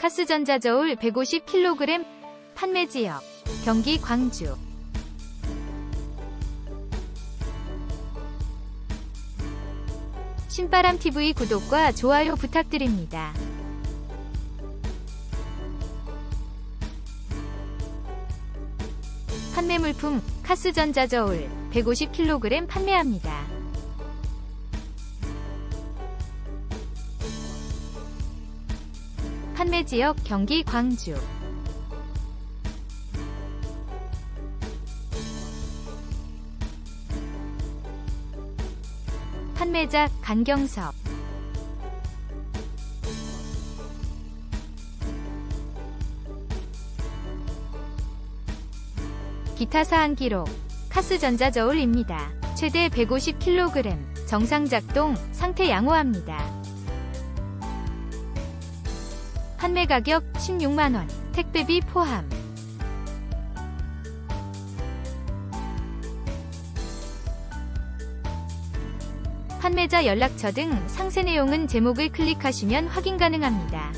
카스전자 저울 150kg 판매 지역 경기 광주 신바람 TV 구독과 좋아요 부탁드립니다. 판매 물품 카스전자 저울 150kg 판매합니다. 판매 지역 경기 광주. 판매자 간경섭. 기타 사항 기록. 카스전자 저울입니다. 최대 150kg 정상 작동. 상태 양호합니다. 판매 가격 16만원 택배비 포함 판매자 연락처 등 상세 내용은 제목을 클릭하시면 확인 가능합니다.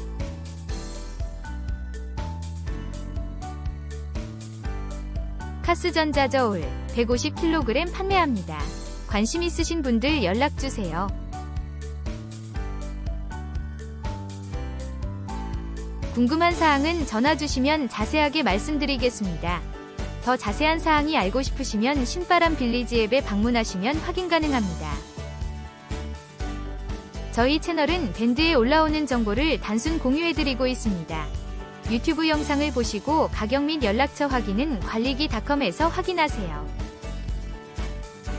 카스전자 저울 150kg 판매합니다. 관심 있으신 분들 연락주세요. 궁금한 사항은 전화 주시면 자세하게 말씀드리겠습니다. 더 자세한 사항이 알고 싶으시면 신바람 빌리지 앱에 방문하시면 확인 가능합니다. 저희 채널은 밴드에 올라오는 정보를 단순 공유해드리고 있습니다. 유튜브 영상을 보시고 가격 및 연락처 확인은 관리기닷컴에서 확인하세요.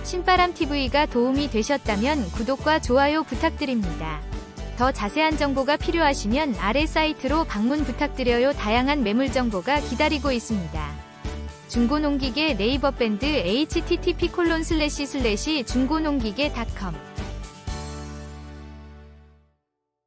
신바람TV가 도움이 되셨다면 구독과 좋아요 부탁드립니다. 더 자세한 정보가 필요하시면 아래 사이트로 방문 부탁드려요. 다양한 매물 정보가 기다리고 있습니다. 중고농기계 네이버 밴드 http:// 중고농기계닷컴